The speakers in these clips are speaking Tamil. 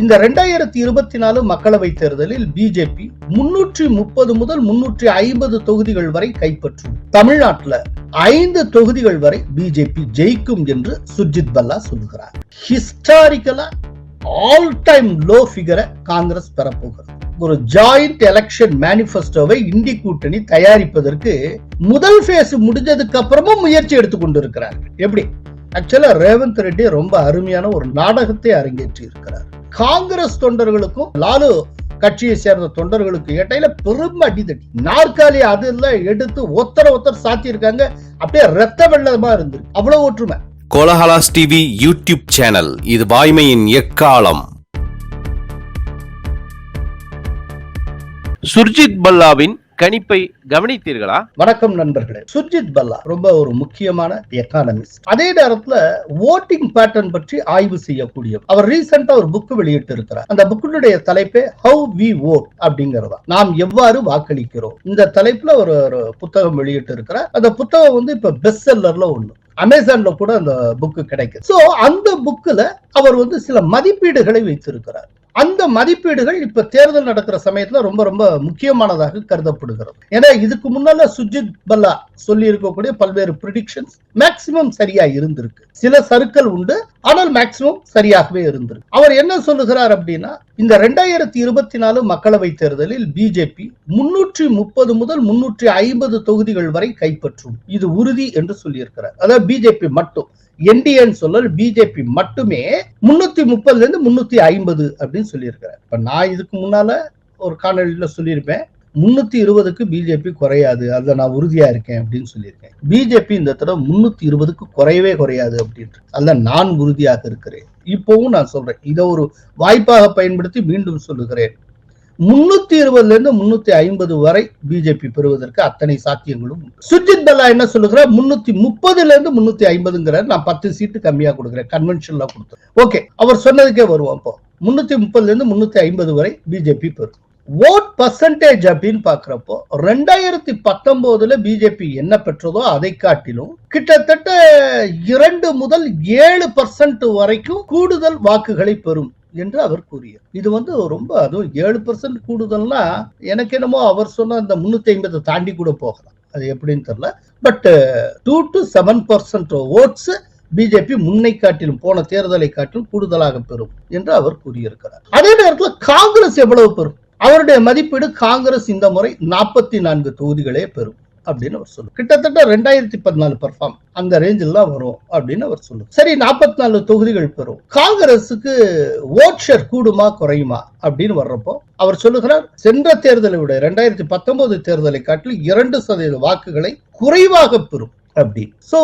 இந்த ரெண்டாயிரத்தி இருபத்தி நாலு மக்களவை தேர்தலில் பிஜேபி முன்னூற்றி முப்பது முதல் முன்னூற்றி ஐம்பது தொகுதிகள் வரை கைப்பற்றும். தமிழ்நாட்டில் ஐந்து தொகுதிகள் வரை பிஜேபி ஜெயிக்கும் என்று சுர்ஜித் பல்லா சொல்லுகிறார். ஹிஸ்டாரிக்கலா ஆல் டைம் லோ ஃபிகரை காங்கிரஸ் பெறப்போகிறது. ஒரு ஜாயிண்ட் எலெக்ஷன் மேனிபெஸ்டோவை இந்தி கூட்டணி தயாரிப்பதற்கு முதல் ஃபேஸ் முடிஞ்சதுக்கு அப்புறமும் முயற்சி எடுத்துக் கொண்டிருக்கிறார்கள். எப்படி? ஆக்சுவலா ரேவந்த் ரெட்டி ரொம்ப அருமையான ஒரு நாடகத்தை அரங்கேற்றி இருக்கிறார் காங்கிரஸ் தொண்டர்களுக்கும் லாலு கட்சியை சேர்ந்த தொண்டர்களுக்கு இடையில பெரும் அடிதடி. நாற்காலி அதெல்லாம் எடுத்து ஒத்தர ஒத்தர் சாத்தி இருக்காங்க அப்படியே ரத்த வெள்ளமா இருந்து அவ்வளவு ஒற்றுமை. கோலஹலாஸ் டிவி யூடியூப் சேனல் இது வாய்மையின் எக்காலம். சுர்ஜித் பல்லாவின் கணிப்பை கவனித்தீர்களா? வணக்கம் நண்பர்களே. சுர்ஜித் பல்லா ரொம்ப ஒரு முக்கியமான எக்கானமிஸ்ட் அதே நேரத்துல ஓட்டிங் பேட்டர்ன் பற்றி ஆய்வு செய்யக்கூடிய அவர் ரீசெண்டா ஒரு புக் வெளியிட்டு இருக்கிறார் அந்த புக்கினுடைய தலைப்பே ஹவு வி ஓட் அப்படிங்கறதா நாம் எவ்வாறு வாக்களிக்கிறோம்? இந்த தலைப்புல ஒரு ஒரு புத்தகம் வெளியிட்டு இருக்கிறார் அந்த புத்தகம் வந்து இப்ப பெஸ்ட் செல்லர்ல ஒண்ணு. அமேசான்ல கூட அந்த புக்கு கிடைக்கும் சோ அந்த புக்ல அவர் வந்து சில மதிப்பீடுகளை வைத்திருக்கிறார். அந்த மதிப்பீடுகள் இப்ப தேர்தல் நடக்கிற சமயத்துல ரொம்ப ரொம்ப முக்கியமானதாக கருதப்படுகிறது. ஏன்னா இதுக்கு முன்னால சுஜித் பல்லா சொல்லி இருக்கக்கூடிய பல்வேறு ப்ரிடிக்ஷன்ஸ் மேக்சிமம் சரியா இருந்திருக்கு. சில சருக்கள் உண்டு ஆனால் மேக்சிமம் சரியாகவே இருந்திருக்கு. அவர் என்ன சொல்லுகிறார் அப்படின்னா இந்த ரெண்டாயிரத்தி இருபத்தி நாலு மக்களவை தேர்தலில் பிஜேபி முன்னூற்றி முப்பது முதல் முன்னூற்றி ஐம்பது தொகுதிகள் வரை கைப்பற்றும். இது உறுதி என்று சொல்லியிருக்கிறார். அதாவது பிஜேபி மட்டும். என்டிஏன்னு சொல்லல் பிஜேபி மட்டுமே முன்னூத்தி முப்பதுல இருந்து முன்னூத்தி ஐம்பது அப்படின்னு சொல்லியிருக்கிறார். இப்ப நான் இதுக்கு முன்னால ஒரு காணொலியில சொல்லியிருப்பேன். முன்னூத்தி இருபதுக்கு பிஜேபி குறையாது. அதுல நான் உறுதியா இருக்கேன் அப்படின்னு சொல்லியிருக்கேன். பிஜேபி இந்த தடவை முன்னூத்தி இருபதுக்கு குறையவே குறையாது அப்படின்ட்டு. அதுல நான் உறுதியாக இருக்கிறேன். இப்பவும் நான் சொல்றேன். இதை ஒரு வாய்ப்பாக பயன்படுத்தி மீண்டும் சொல்லுகிறேன். முன்னூத்தி இருபதுல இருந்து முன்னூத்தி ஐம்பது வரை பிஜேபி பெறுவதற்கு அத்தனை சாத்தியங்களும் உண்டு. பல்லா என்ன சொல்லுகிறார்? முன்னூத்தி முப்பதுல இருந்து முன்னூத்தி ஐம்பதுங்கிறார். நான் பத்து சீட்டு கம்மியா கொடுக்குறேன். கன்வென்ஷன்ல கொடுத்தேன். ஓகே அவர் சொன்னதுக்கே வருவோம் இப்போ. முன்னூத்தி முப்பதுல இருந்து முன்னூத்தி ஐம்பது வரை பிஜேபி பெறும். ஓட் பர்சன்டேஜ் அப்படின்னு பாக்குறப்போ ரெண்டாயிரத்தி பத்தொன்பதுல பிஜேபி என்ன பெற்றதோ அதை காட்டிலும் கிட்டத்தட்ட இரண்டு முதல் ஏழு பர்சன்ட் வரைக்கும் கூடுதல் வாக்குகளை பெறும். என்று அவர் கூறியது. இது வந்து ரொம்ப அதுவும் ஏழு பர்சன்ட் கூடுதல்னா எனக்கு என்னமோ அவர் சொன்ன அந்த முன்னூத்தி ஐம்பது தாண்டி கூட போகலாம். அது எப்படின்னு தெரியல. But two to seven percent votes BJP முன்னை காட்டிலும் போன தேர்தலை காட்டிலும் கூடுதலாக பெறும் என்று அவர் கூறியிருக்கிறார். அதே நேரத்தில் காங்கிரஸ் எவ்வளவு பெறும்? அவருடைய மதிப்பீடு காங்கிரஸ் இந்த முறை நாற்பத்தி நான்கு தொகுதிகளே பெறும். அப்படின்னு அவர் சொல்லும் கிட்டத்தட்ட ரெண்டாயிரத்தி பதினாலு பர்ஃபார்ம் அந்த ரேஞ்சில் தான் வரும் அப்படின்னு அவர் சொல்லும் சரி நாற்பத்தி நாலு தொகுதிகள் பெறும். காங்கிரஸுக்கு ஓட் ஷேர் கூடுமா குறையுமா அப்படின்னு வர்றப்போ அவர் சொல்லுகிறார் சென்ற தேர்தலை விட ரெண்டாயிரத்தி பத்தொன்பது தேர்தலை காட்டிலும் இரண்டு சதவீத வாக்குகளை குறைவாக பெறும். அப்படி. சோ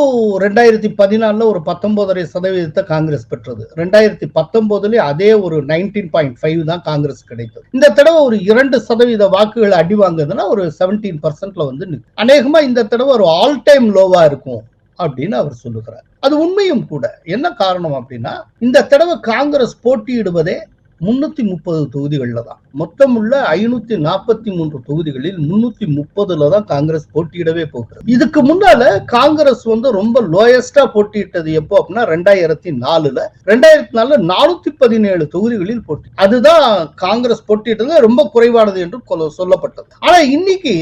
ரெண்டாயிரத்தி பதினாலில் ஒரு பத்தொன்பதரை சதவீதத்தை காங்கிரஸ் பெற்றது. ரெண்டாயிரத்தி பத்தொன்பதுல அதே ஒரு நைன்டீன் பாயிண்ட் ஃபைவ் தான் காங்கிரஸ் கிடைத்தது. இந்த தடவை ஒரு இரண்டு சதவீத வாக்குகள் அடி வாங்குதுன்னா ஒரு செவன்டீன் பர்சன்ட்ல வந்து நிக்கும். அநேகமா இந்த தடவை ஒரு ஆல் டைம் லோவா இருக்கும் அப்படின்னு அவர் சொல்லுகிறார். அது உண்மையும் கூட. என்ன காரணம் அப்படின்னா இந்த தடவை காங்கிரஸ் போட்டியிடுவதே முன்னூத்தி முப்பது தொகுதிகளில் தான் மொத்தம் உள்ள ஐநூத்தி நாற்பத்தி மூன்று தொகுதிகளில் முன்னூத்தி முப்பதுல தான் காங்கிரஸ் போட்டியிடவே போகிறது. இதுக்கு முன்னால காங்கிரஸ் வந்து ரொம்ப லோயஸ்டா போட்டியிட்டது எப்போ அப்படின்னா ரெண்டாயிரத்தி நாலுல. ரெண்டாயிரத்தி நாலுல நானூத்தி பதினேழு தொகுதிகளில் போட்டி. அதுதான் காங்கிரஸ் போட்டியிட்டது ரொம்ப குறைவானது என்று சொல்லப்பட்டது. ஆனா இன்னைக்கு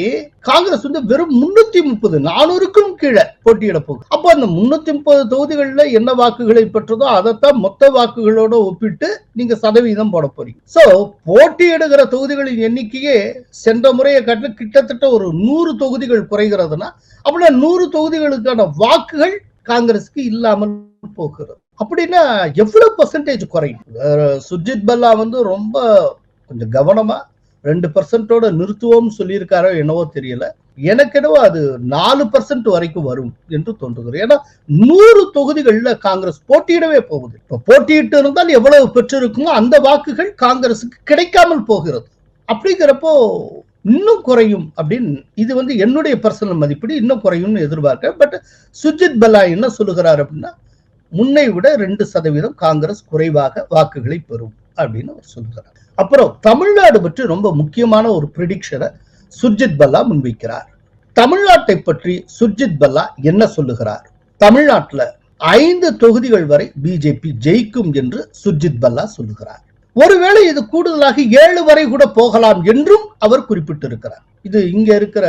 காங்கிரஸ் வந்து வெறும் முன்னூத்தி முப்பது நானூறுக்கும் கீழே போட்டியிட போகுது. அப்போ அந்த முன்னூத்தி முப்பது தொகுதிகளில் என்ன வாக்குகளை பெற்றதோ அதைத்தான் மொத்த வாக்குகளோட ஒப்பிட்டு நீங்க சதவீதம் போட போறீங்க. சோ போட்டியிடுகிற தொகுதிகளின் எண்ணிக்கையே சென்ற முறையை காட்டிலும் கிட்டத்தட்ட ஒரு நூறு தொகுதிகள் குறைகிறதுனா அப்படின்னா நூறு தொகுதிகளுக்கான வாக்குகள் காங்கிரஸுக்கு இல்லாமல் போகிறது. அப்படின்னா எவ்வளவு பர்சன்டேஜ் குறையும்? சுஜித் பல்லா வந்து ரொம்ப கொஞ்சம் கவனமா ரெண்டு பர்சன்டோட நிறுத்துவோம்னு சொல்லியிருக்காரோ என்னவோ தெரியல. எனக்கெனவோ அது நாலு பர்சன்ட் வரைக்கும் வரும் என்று தோன்றுகிறது. ஏன்னா நூறு தொகுதிகளில் காங்கிரஸ் போட்டியிடவே போகுது இப்போ போட்டியிட்டு இருந்தால் எவ்வளவு பெற்றிருக்குமோ அந்த வாக்குகள் காங்கிரசுக்கு கிடைக்காமல் போகிறது. அப்படிங்கிறப்போ இன்னும் குறையும் அப்படின்னு இது வந்து என்னுடைய பர்சனல் மதிப்பீடு. இன்னும் குறையும்னு எதிர்பார்க்க பட் சுஜித் பல்லா என்ன சொல்லுகிறார் அப்படின்னா முன்னை விட ரெண்டு சதவீதம் காங்கிரஸ் குறைவாக வாக்குகளை பெறும் அப்படின்னு அவர் சொல்லுகிறார். அப்புறம் தமிழ்நாடு பற்றி ரொம்ப முக்கியமான ஒரு ப்ரிடிக்ஷனை சுர்ஜித் பல்லா முன்வைக்கிறார். தமிழ்நாட்டை பற்றி சுர்ஜித் பல்லா என்ன சொல்லுகிறார்? தமிழ்நாட்டில் ஐந்து தொகுதிகள் வரை பிஜேபி ஜெயிக்கும் என்று சுர்ஜித் பல்லா சொல்லுகிறார். ஒருவேளை இது கூடுதலாக ஏழு வரை கூட போகலாம் என்றும் அவர் குறிப்பிட்டிருக்கிறார். இது இங்க இருக்கிற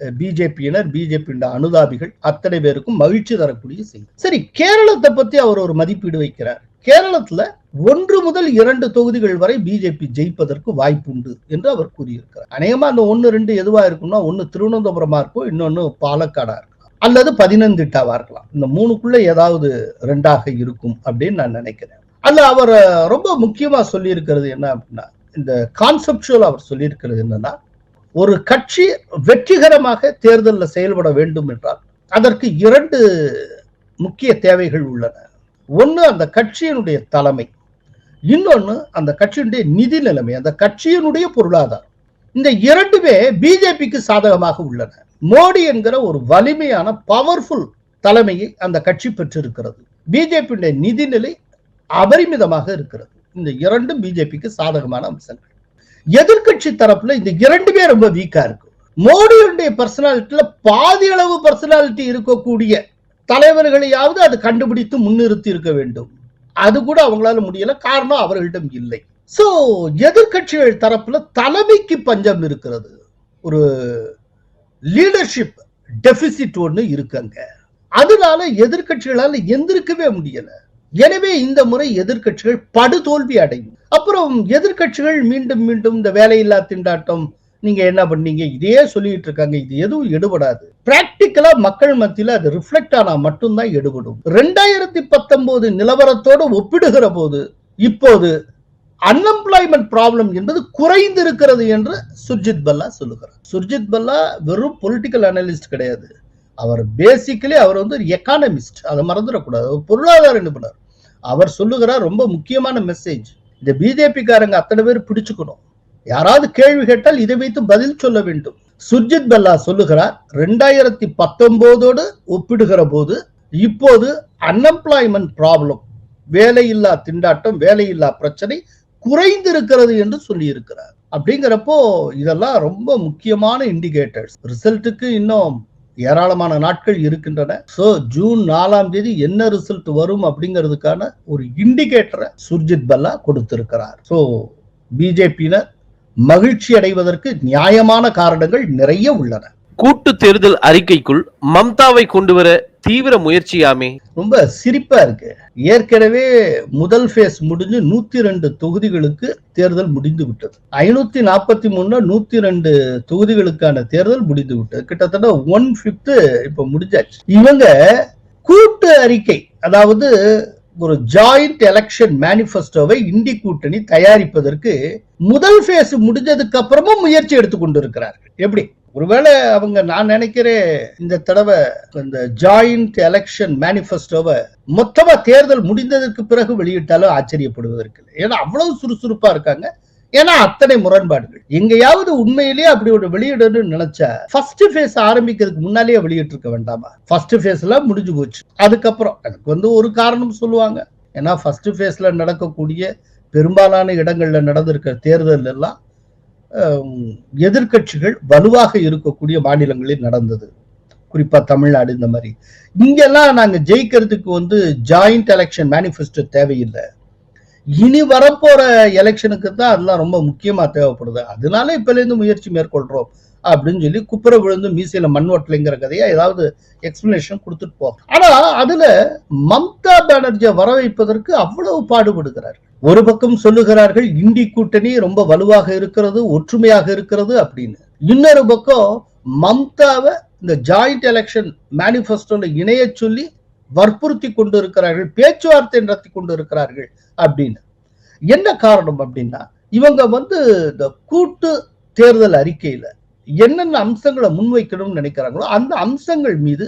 பிஜேபியினர் பிஜேபி அனுதாபிகள் அத்தனை பேருக்கும் மகிழ்ச்சி தரக்கூடிய செய்தி. சரி கேரளத்தை பத்தி அவர் ஒரு மதிப்பீடு வைக்கிறார். கேரளத்துல ஒன்று முதல் இரண்டு தொகுதிகள் வரை பிஜேபி ஜெயிப்பதற்கு வாய்ப்பு உண்டு என்று அவர் கூறியிருக்கிறார். அநேகமா அந்த ஒன்னு ரெண்டு எதுவா இருக்கும்னா ஒன்னு திருவனந்தபுரமா இருக்கும் இன்னொன்னு பாலக்காடா இருக்கலாம். அல்லது பதினந்திட்டாவா இருக்கலாம். இந்த மூணுக்குள்ள ஏதாவது ரெண்டாக இருக்கும் அப்படின்னு நான் நினைக்கிறேன். அல்ல அவர் ரொம்ப முக்கியமா சொல்லியிருக்கிறது என்ன அப்படின்னா இந்த கான்செப்டுவல் அவர் சொல்லியிருக்கிறது என்னன்னா ஒரு கட்சி வெற்றிகரமாக தேர்தலில் செயல்பட வேண்டும் என்றால் அதற்கு இரண்டு முக்கிய தேவைகள் உள்ளன. ஒன்று அந்த கட்சியினுடைய தலைமை இன்னொன்று அந்த கட்சியினுடைய நிதி நிலைமை. அந்த கட்சியினுடைய பொருளாதாரம். இந்த இரண்டுமே பிஜேபிக்கு சாதகமாக உள்ளன. மோடி என்கிற ஒரு வலிமையான பவர்ஃபுல் தலைமையை அந்த கட்சி பெற்றிருக்கிறது. பிஜேபியுடைய நிதிநிலை அபரிமிதமாக இருக்கிறது. இந்த இரண்டும் பிஜேபிக்கு சாதகமான அம்சங்கள். எதிர்கட்சி தரப்புல இந்த இரண்டுமே ரொம்ப வீக்கா இருக்கு. மோடியுடைய பர்சனாலிட்டியில பாதி அளவு பர்சனாலிட்டி இருக்கக்கூடிய தலைவர்களையாவது அது கண்டுபிடித்து முன்னிறுத்தி இருக்க வேண்டும். அது கூட அவங்களால முடியல காரணம் அவர்களிடம் இல்லை. சோ எதிர்கட்சிகள் தரப்புல தலைமைக்கு பஞ்சம் இருக்கிறது. ஒரு லீடர்ஷிப் டெபிசிட் ஒண்ணு இருக்குங்க அதனால எதிர்கட்சிகளால எந்திருக்கவே முடியல. எனவே இந்த முறை எதிர்கட்சிகள் படுதோல்வி அடையும். அப்புறம் எதிர்கட்சிகள் மீண்டும் மீண்டும் இந்த வேலையில்லா திண்டாட்டம் நீங்க என்ன பண்ணீங்க? இதே சொல்லிட்டு இருக்காங்க. இது எதுவும் எடுபடாது. பிராக்டிக்கலா மக்கள் மத்தியில அது ரிஃப்ளெக்ட் ஆனா மட்டும்தான் எடுபடும். ரெண்டாயிரத்தி பத்தொன்பது நிலவரத்தோடு ஒப்பிடுகிற போது இப்போது அன்எம்ப்ளாய்மெண்ட் ப்ராப்ளம் என்பது குறைந்து இருக்கிறது என்று சுர்ஜித் பல்லா சொல்லுகிறார். சுர்ஜித் பல்லா வெறும் பொலிட்டிக்கல் அனலிஸ்ட் கிடையாது. அவர் பேசிக்கலி அவர் வந்து ஒரு எக்கானமிஸ்ட் அதை மறந்துடக்கூடாது. ஒரு பொருளாதார நிபுணர் அவர் சொல்லுகிறார் ரொம்ப முக்கியமான மெசேஜ் இந்த பிஜேபிக்காரங்க அத்தனை பேர் பிடிச்சுக்கணும். யாராவது கேள்வி கேட்டால் இதை வைத்து பதில் சொல்ல வேண்டும். சுர்ஜித் பெல்லா சொல்லுகிறார் ரெண்டாயிரத்தி பத்தொன்பதோடு ஒப்பிடுகிற போது இப்போது அன்எம்ப்ளாய்மெண்ட் ப்ராப்ளம் வேலையில்லா திண்டாட்டம் வேலையில்லா பிரச்சனை குறைந்திருக்கிறது என்று சொல்லியிருக்கிறார். அப்படிங்கிறப்போ இதெல்லாம் ரொம்ப முக்கியமான இண்டிகேட்டர்ஸ் ரிசல்ட்டுக்கு இன்னும் ஏராளமான நாட்கள் இருக்கின்றன. சோ ஜூன் நாலாம் தேதி என்ன ரிசல்ட் வரும் அப்படிங்கிறதுக்கான ஒரு இண்டிகேட்டரை சுர்ஜித் பல்லா கொடுத்திருக்கிறார். சோ பிஜேபியினர் மகிழ்ச்சி அடைவதற்கு நியாயமான காரணங்கள் நிறைய உள்ளன. கூட்டு தேர்தல் அறிக்கைக்குள் மம்தாவை கொண்டு வர தீவிர முயற்சியாமே? ரொம்ப சிரிப்பா இருக்கு. ஏற்கனவே முதல் ஃபேஸ் முடிஞ்சு நூத்தி ரெண்டு தொகுதிகளுக்கு தேர்தல் முடிந்து விட்டது. ஐநூத்தி நாற்பத்தி மூணுல நூத்தி ரெண்டு தொகுதிகளுக்கான தேர்தல் முடிந்து விட்டது. கிட்டத்தட்ட ஒன் பிப்த் இப்ப முடிஞ்சாச்சு. இவங்க கூட்டு அறிக்கை அதாவது ஒரு ஜாயிண்ட் எலெக்ஷன் மேனிபெஸ்டோவை இந்தி கூட்டணி தயாரிப்பதற்கு முதல் ஃபேஸ் முடிஞ்சதுக்கு அப்புறமும் முயற்சி எடுத்துக் கொண்டிருக்கிறார்கள். எப்படி? ஒருவேளை அவங்க நான் நினைக்கிறேன் இந்த தடவை இந்த ஜாயிண்ட் எலெக்ஷன் மேனிபெஸ்டோவை மொத்தமா தேர்தல் முடிந்ததற்கு பிறகு வெளியிட்டாலும் ஆச்சரியப்படுவதற்கு இல்லை. ஏன்னா அவ்வளவு சுறுசுறுப்பா இருக்காங்க. ஏன்னா அத்தனை முரண்பாடுகள். எங்கேயாவது உண்மையிலேயே அப்படி ஒரு வெளியிடணும்னு நினைச்சா ஃபர்ஸ்ட் ஃபேஸ் ஆரம்பிக்கிறதுக்கு முன்னாலேயே வெளியிட்டு இருக்க வேண்டாமா ஃபர்ஸ்ட் ஃபேஸ்ல முடிஞ்சு போச்சு. அதுக்கப்புறம் அதுக்கு வந்து ஒரு காரணம் சொல்லுவாங்க. ஏன்னா ஃபர்ஸ்ட் ஃபேஸ்ல நடக்கக்கூடிய பெரும்பாலான இடங்கள்ல நடந்திருக்கிற தேர்தல் எல்லாம் எதிர்கட்சிகள் எதிர்க்கட்சிகள் வலுவாக இருக்கக்கூடிய மாநிலங்களில் நடந்தது. குறிப்பா தமிழ்நாடு இந்த மாதிரி. இங்கெல்லாம் நாங்க ஜெயிக்கிறதுக்கு வந்து ஜாயிண்ட் எலெக்ஷன் மேனிஃபெஸ்டோ தேவையில்லை. இனி வரப்போற எலெக்ஷனுக்கு தான் அதெல்லாம் ரொம்ப முக்கியமா தேவைப்படுது. அதனால இப்பலேருந்து முயற்சி மேற்கொள்றோம் அப்படின்னு சொல்லி குப்புற விழுந்து மீசையில மண் ஓட்டலைங்கிற கதையா ஏதாவது எக்ஸ்பிளனேஷன் கொடுத்துட்டு போகும் ஆனா அதுல மம்தா பானர்ஜியை வர வைப்பதற்கு அவ்வளவு பாடுபடுகிறார் ஒரு பக்கம் சொல்லுகிறார்கள் இந்தி கூட்டணி ரொம்ப வலுவாக இருக்கிறது ஒற்றுமையாக இருக்கிறது அப்படின்னு. இன்னொரு பக்கம் மம்தாவை இந்த ஜாயிண்ட் எலெக்ஷன் மேனிபெஸ்டோல இணைய சொல்லி வற்புறுத்தி கொண்டு இருக்கிறார்கள் பேச்சுவார்த்தை நடத்தி கொண்டு இருக்கிறார்கள் அப்படின்னு. என்ன காரணம் அப்படின்னா இவங்க வந்து இந்த கூட்டு தேர்தல் அறிக்கையில என்னென்ன அம்சங்களை முன்வைக்கணும்னு நினைக்கிறாங்களோ அந்த அம்சங்கள் மீது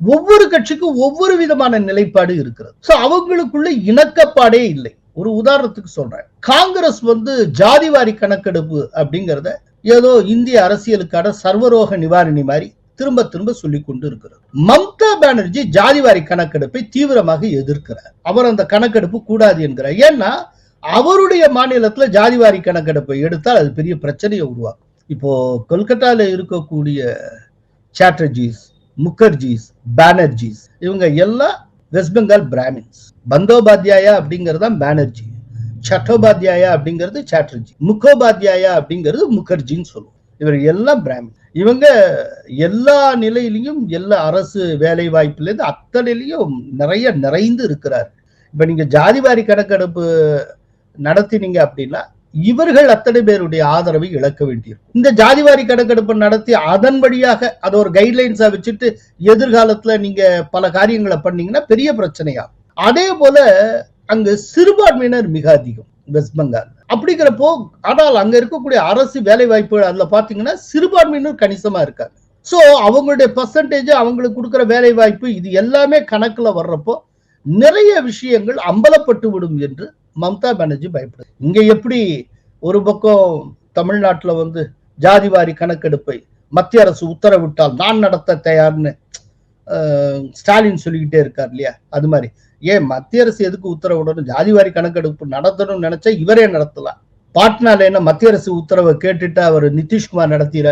ஒவ்வொரு கட்சிக்கும் ஒவ்வொரு விதமான நிலைப்பாடு இருக்கிறது. சோ அவங்களுக்குள்ள இணக்கப்பாடே இல்லை. ஒரு உதாரணத்துக்கு சொல்றேன். காங்கிரஸ் வந்து ஜாதிவாரி கணக்கெடுப்பு அப்படிங்கிறத ஏதோ இந்திய அரசியலுக்கான சர்வரோக நிவாரணி மாதிரி திரும்ப திரும்ப சொல்லி கொண்டு இருக்கிறது மம்தா பானர்ஜி ஜாதிவாரி கணக்கெடுப்பை தீவிரமாக எதிர்க்கிறார். அவர் அந்த கணக்கெடுப்பு கூடாது என்கிறார். ஏன்னா அவருடைய மாநிலத்துல ஜாதிவாரி கணக்கெடுப்பை எடுத்தால் அது பெரிய பிரச்சனையை உருவாக்கும். இப்போ கொல்கத்தால இருக்கக்கூடிய சாட்டர்ஜிஸ் முகர்ஜிஸ் பானர்ஜிஸ் இவங்க எல்லாம் வெஸ்ட் பெங்கால் பிராமின்ஸ். பந்தோபாத்யாயா அப்படிங்கறதா பானர்ஜி. சட்டோபாத்யாயா அப்படிங்கிறது சாட்டர்ஜி. முகோபாத்யாயா அப்படிங்கிறது முகர்ஜின்னு சொல்லுவோம். இவர் எல்லாம் பிராமின். இவங்க எல்லா நிலையிலையும் எல்லா அரசு வேலை வாய்ப்புலேருந்து அத்தனையிலையும் நிறைய நிறைந்து இருக்கிறார். இப்போ நீங்கள் ஜாதிவாரி கணக்கெடுப்பு நடத்தினீங்க அப்படின்னா இவர்கள் அத்தனை பேருடைய ஆதரவை இழக்க வேண்டியிருக்கும். இந்த ஜாதிவாரி கணக்கெடுப்பு நடத்தி அதன் வழியாக அதை ஒரு கைட்லைன்ஸா வச்சுட்டு எதிர்காலத்துல நீங்க பல காரியங்களை பண்ணீங்கன்னா பெரிய பிரச்சனையாகும். அதே போல அங்கு சிறுபான்மையினர் மிக அதிகம். வெஸ்ட் பெங்கால் அப்படிங்கிறப்போ ஆனால் அங்க இருக்கக்கூடிய அரசு வேலை வாய்ப்பு அதுல பாத்தீங்கன்னா சிறுபான்மையினர் கணிசமா இருக்காங்க. சோ அவங்களுடைய பர்சன்டேஜ் அவங்களுக்கு கொடுக்குற வேலை வாய்ப்பு இது எல்லாமே கணக்குல வர்றப்போ நிறைய விஷயங்கள் அம்பலப்பட்டு விடும் என்று மம்தா பானர்ஜி பயப்படுது. இங்க எப்படி ஒரு பக்கம் தமிழ்நாட்டுல வந்து ஜாதிவாரி கணக்கெடுப்பை மத்திய அரசு உத்தரவிட்டால் நான் நடத்த தயார்னு அஹ், ஸ்டாலின் சொல்லிக்கிட்டே இருக்கார் இல்லையா? அது மாதிரி. ஏன் மத்திய அரசு எதுக்கு உத்தரவிடணும் ஜாதிவாரி கணக்கெடுப்பு நடத்தணும்னு நினைச்சா இவரே நடத்தலாம் பாட்னால என்ன மத்திய அரசு உத்தரவை கேட்டுட்டு அவர் நிதிஷ்குமார் நடத்திற?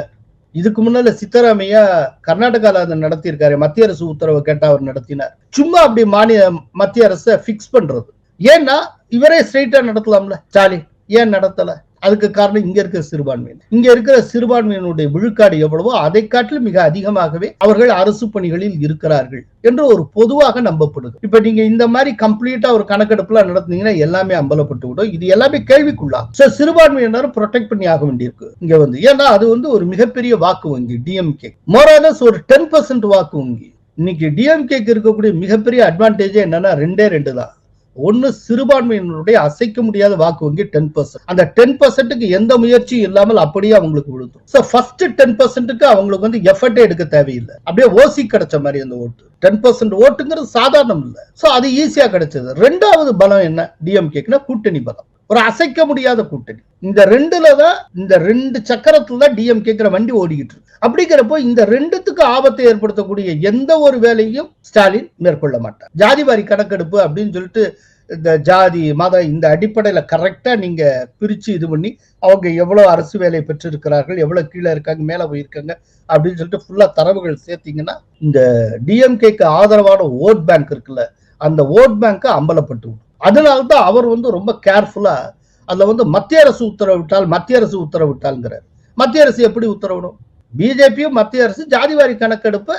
இதுக்கு முன்னால சித்தராமையா கர்நாடகால அதை நடத்தியிருக்காரு. மத்திய அரசு உத்தரவை கேட்டா அவர் நடத்தினார். சும்மா அப்படி மாநில மத்திய அரசை பிக்ஸ் பண்றது. ஏன்னா இவரே ஸ்ட்ரைட்டா நடத்தலாம்ல. ஸ்டாலின் ஏன் நடத்தல? அதுக்கு காரணம் இங்க இருக்கிற சிறுபான்மையினர். இங்க இருக்கிற சிறுபான்மையினுடைய விழுக்காடு எவ்வளவோ அதை காட்டிலும் மிக அதிகமாகவே அவர்கள் அரசு பணிகளில் இருக்கிறார்கள் என்று ஒரு பொதுவாக நம்பப்படுது. இப்ப நீங்க இந்த மாதிரி கம்ப்ளீட்டா ஒரு கணக்கெடுப்புலாம் நடத்துனீங்கன்னா எல்லாமே அம்பலப்பட்டு விடும். இது எல்லாமே கேள்விக்குள்ளா? சோ சிறுபான்மையினர் ப்ரொடெக்ட் பண்ணி ஆக வேண்டியிருக்கு. இங்க வந்து ஏன்னா அது வந்து ஒரு மிகப்பெரிய வாக்கு வங்கி டிஎம்கே மோராலஸ் ஒரு டென் பர்சன்ட் வாக்கு வங்கி. இன்னைக்கு டிஎம்கேக்கு இருக்கக்கூடிய மிகப்பெரிய அட்வான்டேஜ் என்னன்னா ரெண்டே ரெண்டு தான் ஒன்னு சிறுபான்மையினருடைய அசைக்க முடியாத வாக்கு வங்கி டென் பர்சன்ட் அந்த டென் பர்சன்ட்டுக்கு எந்த முயற்சியும் இல்லாமல் அப்படியே அவங்களுக்கு விழுந்துரும். ஸோ ஃபர்ஸ்ட் டென் பர்சன்ட்டுக்கு அவங்களுக்கு வந்து எஃபர்ட்டே எடுக்க தேவையில்லை. அப்படியே ஓசி கிடைச்ச மாதிரி அந்த ஓட்டு. டென் பர்சன்ட் ஓட்டுங்கிறது சாதாரணம் இல்லை. ஸோ அது ஈஸியா கிடைச்சது. ரெண்டாவது பலம் என்ன? டிஎம்கேக்குன்னா கூட்டணி பலம். ஒரு அசைக்க முடியாத கூட்டணி. இந்த ரெண்டுல தான் இந்த ரெண்டு சக்கரத்துல தான் டிஎம் கேட்கிற வண்டி ஓடிக்கிட்டு இருக்கு. அப்படிங்கிறப்போ இந்த ரெண்டுத்துக்கு ஆபத்தை ஏற்படுத்தக்கூடிய எந்த ஒரு வேலையும் ஸ்டாலின் மேற்கொள்ள மாட்டார். ஜாதிவாரி கணக்கெடுப்பு அப்படின்னு சொல்லிட்டு இந்த ஜாதி மதம் இந்த அடிப்படையில கரெக்டா நீங்க பிரிச்சு இது பண்ணி அவங்க எவ்வளவு அரசு வேலை பெற்றிருக்கிறார்கள் எவ்வளவு கீழே இருக்காங்க மேலே போயிருக்காங்க அப்படின்னு சொல்லிட்டு ஃபுல்லா தரவுகள் சேர்த்தீங்கன்னா இந்த டிஎம்கேக்கு ஆதரவான ஓட் பேங்க் இருக்குல்ல அந்த ஓட் பேங்க்கை அம்பலப்பட்டு விடும். அதனால தான் அவர் வந்து ரொம்ப கேர்ஃபுல்லாக அதுல வந்து மத்திய அரசு உத்தரவிட்டால் மத்திய அரசு உத்தரவிட்டால்ங்கிறார். மத்திய அரசு எப்படி உத்தரவிடும்? பிஜேபியும் மத்திய அரசு ஜாதிவாரி கணக்கெடுப்பை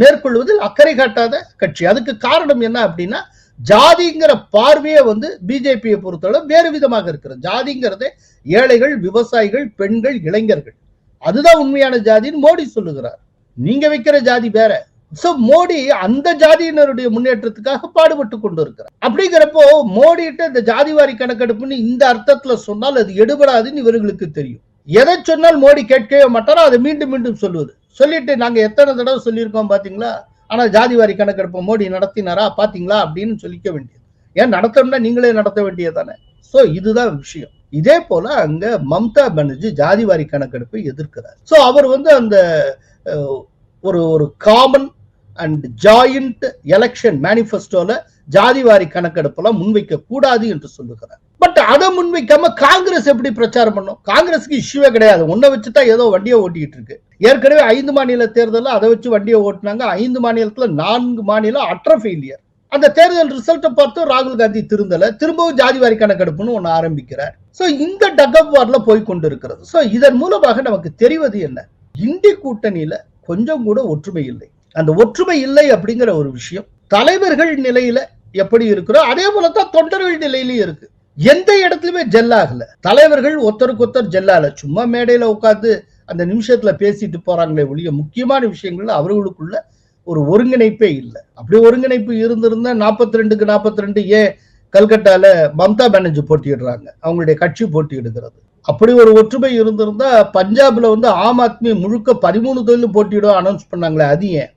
மேற்கொள்வதில் அக்கறை காட்டாத கட்சி. அதுக்கு காரணம் என்ன அப்படின்னா ஜாதிங்கிற பார்வையே வந்து பிஜேபியை பொறுத்தளவு வேறு விதமாக இருக்கிறது. ஜாதிங்கிறதே ஏழைகள் விவசாயிகள் பெண்கள் இளைஞர்கள். அதுதான் உண்மையான ஜாதின்னு மோடி சொல்லுகிறார். நீங்க வைக்கிற ஜாதி வேற. சோ மோடி அந்த ஜாதியினருடைய முன்னேற்றத்துக்காக பாடுபட்டு கொண்டு இருக்கிறார் அப்படிங்கிறப்போ மோடிட்டு இந்த ஜாதிவாரி கணக்கெடுப்புன்னு இந்த அர்த்தத்துல சொன்னால் அது எடுபடாதுன்னு இவர்களுக்கு தெரியும். எதை சொன்னால் மோடி கேட்கவே மாட்டாரோ அதை மீண்டும் மீண்டும் சொல்லுவது. சொல்லிட்டு நாங்க எத்தனை தடவை சொல்லியிருக்கோம் பாத்தீங்களா? ஆனா ஜாதிவாரி கணக்கெடுப்பு மோடி நடத்தினாரா பாத்தீங்களா அப்படின்னு சொல்லிக்க வேண்டியது. ஏன் நடத்தணும்னா நீங்களே நடத்த வேண்டியதானே சோ இதுதான் விஷயம். இதே போல அங்க மம்தா பானர்ஜி ஜாதிவாரி கணக்கெடுப்பை எதிர்க்கிறார். சோ அவர் வந்து அந்த ஒரு ஒரு காமன் அண்ட் ஜாயிண்ட் எலெக்ஷன் மேனிஃபெஸ்டோல ஜாதிவாரி கணக்கெடுப்பெல்லாம் முன்வைக்க கூடாது என்று சொல்லுகிறார். பட் அதை முன்வைக்காம காங்கிரஸ் எப்படி பிரச்சாரம் பண்ணும்? காங்கிரஸுக்கு இஷ்யூவே கிடையாது. ஒன்ன வச்சுட்டா ஏதோ வண்டியை ஓட்டிக்கிட்டு இருக்கு. ஏற்கனவே ஐந்து மாநில தேர்தலில் அதை வச்சு வண்டியை ஓட்டினாங்க. ஐந்து மாநிலத்துல நான்கு மாநிலம் அற்ற ஃபெயிலியர் அந்த தேர்தல் ரிசல்ட்டை பார்த்து ராகுல் காந்தி திருந்தல திரும்பவும் ஜாதிவாரி கணக்கெடுப்புன்னு ஒண்ணு ஆரம்பிக்கிறார். ஸோ இந்த டக்அப் வார்ல போய் கொண்டு இருக்கிறது ஸோ இதன் மூலமாக நமக்கு தெரிவது என்ன? இந்தி கூட்டணியில கொஞ்சம் கூட ஒற்றுமை இல்லை. அந்த ஒற்றுமை இல்லை அப்படிங்கிற ஒரு விஷயம். தலைவர்கள் நிலையில எப்படி இருக்கிறோ அதே போலதான் தொண்டர்கள் நிலையிலயும் இருக்கு. எந்த இடத்துலயுமே ஜெல்லாகல தலைவர்கள் ஒருத்தருக்கு ஒருத்தர் ஜெல்லால சும்மா மேடையில உட்காந்து அந்த நிமிஷத்துல பேசிட்டு போறாங்களே ஒழிய முக்கியமான விஷயங்கள்ல அவர்களுக்குள்ள ஒரு ஒருங்கிணைப்பே இல்லை. அப்படி ஒருங்கிணைப்பு இருந்திருந்தா நாற்பத்தி ரெண்டுக்கு நாற்பத்தி ரெண்டு ஏன் கல்கட்டால மம்தா பானர்ஜி போட்டியிடுறாங்க. அவங்களுடைய கட்சி போட்டியிடுகிறது. அப்படி ஒரு ஒற்றுமை இருந்திருந்தா பஞ்சாப்ல வந்து ஆம் ஆத்மி முழுக்க பதிமூணு தொழில் போட்டியிடும் அனௌன்ஸ் பண்ணாங்களே அது ஏன்?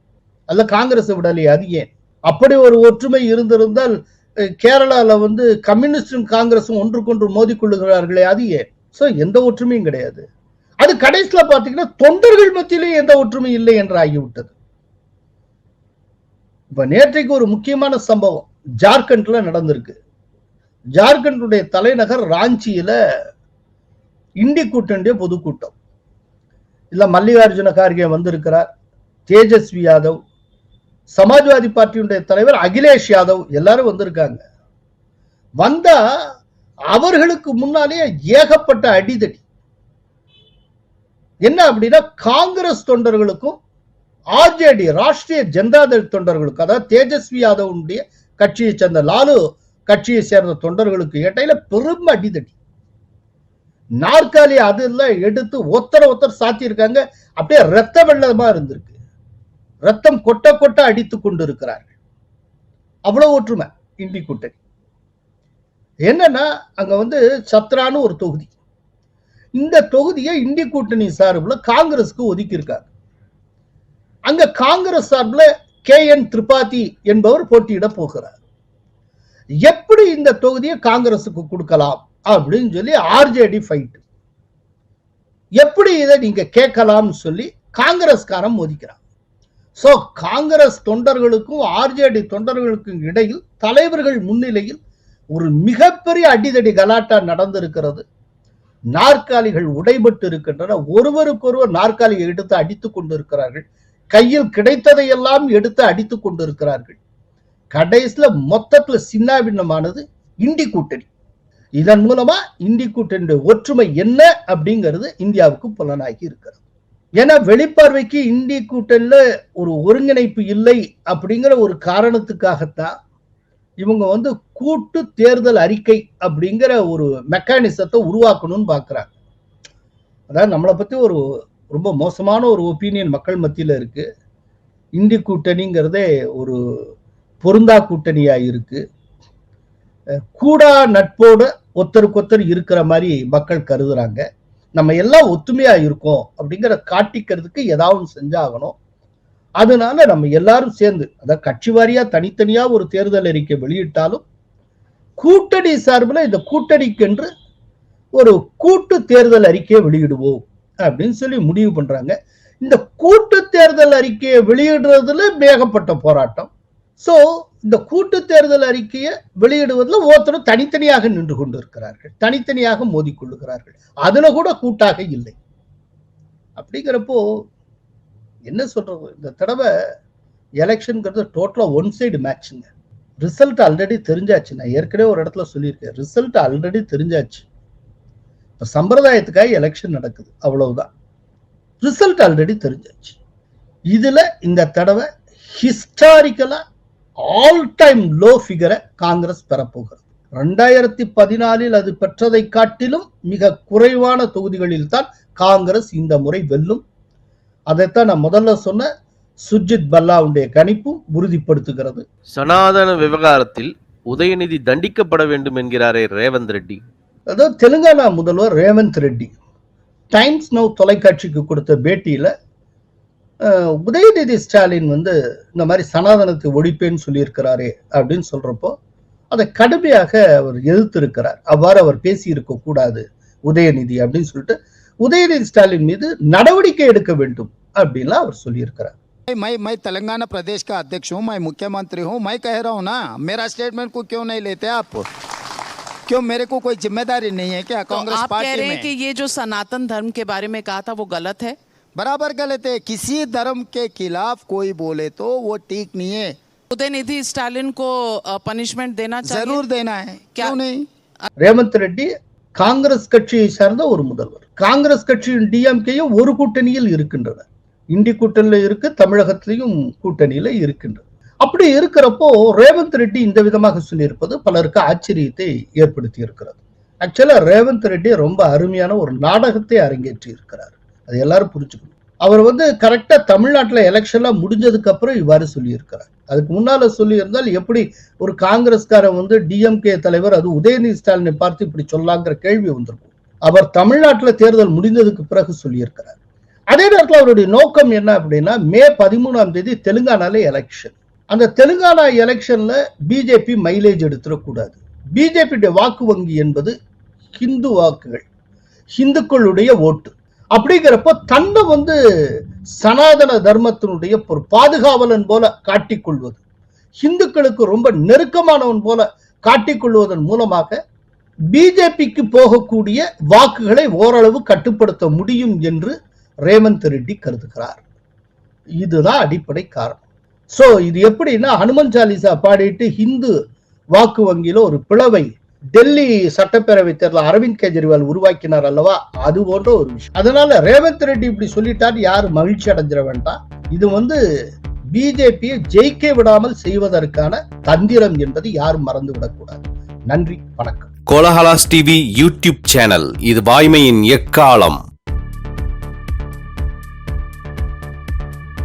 அல்ல காங்கிரஸ் விடலையே அது ஏன்? அப்படி ஒரு ஒற்றுமை இருந்திருந்தால் கேரளாவில் கேரளால வந்து கம்யூனிஸ்டும் காங்கிரஸும் ஒன்றுக்கொன்று மோதிக்கொள்ளுகிறார்களே அது ஏன்? ஸோ எந்த ஒற்றுமையும் கிடையாது. அது கடைசியில பார்த்தீங்கன்னா தொண்டர்கள் மத்தியிலே எந்த ஒற்றுமை இல்லை என்று ஆகிவிட்டது. இப்ப நேற்றைக்கு ஒரு முக்கியமான சம்பவம் ஜார்க்கண்ட்ல நடந்திருக்கு. ஜார்க்கண்டுடைய தலைநகர் ராஞ்சியில இண்டி கூட்டணிய பொதுக்கூட்டம். இல்ல மல்லிகார்ஜுன கார்கே வந்திருக்கிறார் தேஜஸ்வி யாதவ் சமாஜ்வாதி பார்ட்டியுடைய தலைவர் அகிலேஷ் யாதவ் எல்லாரும் வந்திருக்காங்க. வந்தா அவர்களுக்கு முன்னாலேயே ஏகப்பட்ட அடிதடி. என்ன அப்படின்னா காங்கிரஸ் தொண்டர்களுக்கும் ஆர்ஜேடி ராஷ்டிரிய ஜனதாதள் தொண்டர்களுக்கும் அதாவது தேஜஸ்வி யாதவனுடைய கட்சியை சேர்ந்த லாலு கட்சியை சேர்ந்த தொண்டர்களுக்கு இடையில பெரும் அடிதடி. நாற்காலி அதெல்லாம் எடுத்து ஒத்தர ஒத்தர் சாத்தியிருக்காங்க. அப்படியே ரத்த வெள்ளமா இருந்திருக்கு. ரத்தம் கொட்ட கொட்ட அடித்து கொண்டிருக்கிறார்கள். அவ்வளவு ஒற்றுமை இந்தி கூட்டணி. என்னன்னா அங்க வந்து சத்ரான்னு ஒரு தொகுதி. இந்த தொகுதியை இந்தி கூட்டணி சார்பில் காங்கிரஸ்க்கு ஒதுக்கி இருக்காங்க அங்க காங்கிரஸ் சார்பில் கே என் திரிபாதி என்பவர் போட்டியிட போகிறார். எப்படி இந்த தொகுதியை காங்கிரசுக்கு கொடுக்கலாம் அப்படின்னு சொல்லி ஆர்ஜேடி ஃபைட் எப்படி இதை நீங்க கேட்கலாம்னு சொல்லி காங்கிரஸ்காரன் மோதிக்கிறான். ஸோ காங்கிரஸ் தொண்டர்களுக்கும் ஆர்ஜேடி தொண்டர்களுக்கும் இடையில் தலைவர்கள் முன்னிலையில் ஒரு மிகப்பெரிய அடிதடி கலாட்டா நடந்திருக்கிறது. நாற்காலிகள் உடைபட்டு இருக்கின்றன. ஒருவருக்கொருவர் நாற்காலியை எடுத்து அடித்துக் கொண்டிருக்கிறார்கள். கையில் கிடைத்ததையெல்லாம் எடுத்து அடித்துக் கொண்டிருக்கிறார்கள். கடைசியில மொத்தத்துல சின்னாபின்னமானது இண்டி கூட்டணி. இதன் மூலமா இந்தி கூட்டணியுடைய ஒற்றுமை என்ன அப்படிங்கிறது இந்தியாவுக்கு புலனாகி இருக்கிறது. ஏன்னா வெளிப்பார்வைக்கு இந்திய கூட்டணியில ஒரு ஒருங்கிணைப்பு இல்லை அப்படிங்கிற ஒரு காரணத்துக்காகத்தான் இவங்க வந்து கூட்டு தேர்தல் அறிக்கை அப்படிங்கிற ஒரு மெக்கானிசத்தை உருவாக்கணும்னு பார்க்குறாங்க அதாவது நம்மளை பத்தி ஒரு ரொம்ப மோசமான ஒரு ஒப்பீனியன் மக்கள் மத்தியில இருக்கு. இந்தி கூட்டணிங்கிறதே ஒரு பொருந்தா கூட்டணியா இருக்கு. கூடா நட்போடு ஒத்தருக்கொத்தர் இருக்கிற மாதிரி மக்கள் கருதுறாங்க. நம்ம எல்லாம் ஒத்துமையா இருக்கோம் அப்படிங்கிற காட்டிக்கிறதுக்கு ஏதாவது செஞ்சாகணும். அதனால நம்ம எல்லாரும் சேர்ந்து அதாவது கட்சி வாரியா தனித்தனியா ஒரு தேர்தல் அறிக்கை வெளியிட்டாலும் கூட்டணி சார்பில் இந்த கூட்டணிக்கென்று ஒரு கூட்டு தேர்தல் அறிக்கையை வெளியிடுவோம் அப்படின்னு சொல்லி முடிவு பண்றாங்க. இந்த கூட்டு தேர்தல் அறிக்கையை வெளியிடுறதுல மேகப்பட்ட போராட்டம். ஸோ இந்த கூட்டு தேர்தல் அறிக்கையை வெளியிடுவதில் ஒவ்வொருத்தரும் தனித்தனியாக நின்று கொண்டு இருக்கிறார்கள் தனித்தனியாக மோதிக்கொள்ளுகிறார்கள் அதுல கூட கூட்டாக இல்லை. அப்படிங்கிறப்போ என்ன சொல்றது? இந்த தடவை எலெக்ஷனுங்கிறது டோட்டலா ஒன் சைடு மேட்ச்ங்க. ரிசல்ட் ஆல்ரெடி தெரிஞ்சாச்சு. நான் ஏற்கனவே ஒரு இடத்துல சொல்லியிருக்கேன். ரிசல்ட் ஆல்ரெடி தெரிஞ்சாச்சு. இப்போ சம்பிரதாயத்துக்காக எலெக்ஷன் நடக்குது. அவ்வளவுதான். ரிசல்ட் ஆல்ரெடி தெரிஞ்சாச்சு. இதுல இந்த தடவை ஹிஸ்டாரிக்கலா ஆல் டைம் லோ ஃபிகரை காங்கிரஸ் பெறப்போகிறது. ரெண்டாயிரத்தி பதினாலில் அது பெற்றதை காட்டிலும் மிக குறைவான தொகுதிகளில் தான் காங்கிரஸ் இந்த முறை வெல்லும். அதைத்தான் நான் முதல்ல சொன்ன சுர்ஜித் பல்லாவுடைய கணிப்பும் உறுதிப்படுத்துகிறது. சனாதன விவகாரத்தில் உதயநிதி தண்டிக்கப்பட வேண்டும் என்கிறாரே ரேவந்த் ரெட்டி. அதாவது தெலுங்கானா முதல்வர் ரேவந்த் ரெட்டி. டைம்ஸ் நவ் தொலைக்காட்சிக்கு கொடுத்த பேட்டியில உதயநிதி ஸ்டாலின் வந்து இந்த மாதிரி சனாதனத்தை ஒழிப்பேன்னு சொல்லியிருக்கிறாரே அப்படின்னு சொல்றப்போ அதை கடுமையாக அவர் எதிர்த்திருக்கிறார் அவ்வாறு அவர் பேசி இருக்க கூடாது உதயநிதி அப்படின்னு சொல்லிட்டு உதயநிதி ஸ்டாலின் மீது நடவடிக்கை எடுக்க வேண்டும் அப்படின்லாம் அவர் சொல்லியிருக்கிறார் मैं मैं तेलंगाना प्रदेश का अध्यक्ष हूँ मैं मुख्यमंत्री हूँ मैं कह रहा हूँ ना मेरा स्टेटमेंट को क्यों नहीं लेते आप क्यों मेरे को कोई जिम्मेदारी नहीं है क्या तो कांग्रेस आप कह पार्टी रहे हैं में कि ये जो सनातन धर्म के बारे में कहा था वो गलत है बराबर गलत है किसी धर्म के खिलाफ कोई बोले तो वो ठीक नहीं है उदयनिधि स्टालिन को पनिशमेंट देना चाहिए जरूर देना है क्या- क्यों नहीं ரேவந்த் ரெட்டி காங்கிரஸ் கட்சியை சார்ந்த ஒரு முதல்வர் காங்கிரஸ் கட்சியின் டிஎம்கேயும் ஒரு கூட்டணியில் இருக்கின்றன இந்தி கூட்டணியில இருக்கு தமிழகத்திலையும் கூட்டணியில இருக்கின்றன அப்படி இருக்கிறப்போ ரேவந்த் ரெட்டி இந்த விதமாக சொல்லியிருப்பது பலருக்கு ஆச்சரியத்தை ஏற்படுத்தி இருக்கிறது ஆக்சுவலா ரேவந்த் ரெட்டி ரொம்ப அருமையான ஒரு நாடகத்தை அரங்கேற்றி இருக்கிறார் அது எல்லாரும் புரிஞ்சுக்கணும். அவர் வந்து கரெக்டா தமிழ்நாட்டுல எலெக்ஷன்லாம் முடிஞ்சதுக்கு அப்புறம் இவ்வாறு சொல்லியிருக்கிறார். அதுக்கு முன்னால் சொல்லியிருந்தால் எப்படி ஒரு காங்கிரஸ்காரன் வந்து டிஎம்கே தலைவர் அது உதயநிதி ஸ்டாலினை பார்த்து இப்படி சொல்லாங்கிற கேள்வி வந்திருக்கும். அவர் தமிழ்நாட்டுல தேர்தல் முடிந்ததுக்கு பிறகு சொல்லியிருக்கிறார். அதே நேரத்தில் அவருடைய நோக்கம் என்ன அப்படின்னா மே பதிமூணாம் தேதி தெலுங்கானால எலெக்ஷன் அந்த தெலுங்கானா எலெக்ஷன்ல பிஜேபி மைலேஜ் எடுத்துடக்கூடாது. பிஜேபியுடைய வாக்கு வங்கி என்பது ஹிந்து வாக்குகள் ஹிந்துக்களுடைய ஓட்டு. அப்படிங்கிறப்போ தன்னை வந்து சனாதன தர்மத்தினுடைய ஒரு பாதுகாவலன் போல காட்டிக்கொள்வது ஹிந்துக்களுக்கு ரொம்ப நெருக்கமானவன் போல காட்டிக்கொள்வதன் மூலமாக பிஜேபிக்கு போகக்கூடிய வாக்குகளை ஓரளவு கட்டுப்படுத்த முடியும் என்று ரேவந்த் ரெட்டி கருதுகிறார். இதுதான் அடிப்படை காரணம். சோ இது எப்படின்னா ஹனுமன் சாலிசா பாடிட்டு ஹிந்து வாக்கு வங்கியில ஒரு பிளவை டெல்லி சட்டப்பேரவை தேர்தல் அரவிந்த் கெஜ்ரிவால் உருவாக்கினார் அல்லவா? அது போன்ற ஒரு விஷயம். அதனால ரேவந்த் ரெட்டி இப்படி சொல்லிட்டாரு யாரும் மகிழ்ச்சி அடைஞ்சிட வேண்டாம். இது வந்து பிஜேபியை ஜெயிக்க விடாமல் செய்வதற்கான தந்திரம் என்பதை யாரும் மறந்து விடக்கூடாது நன்றி வணக்கம். கோலஹலாஸ் டிவி யூடியூப் சேனல் இது வாய்மையின் எக்காலம்.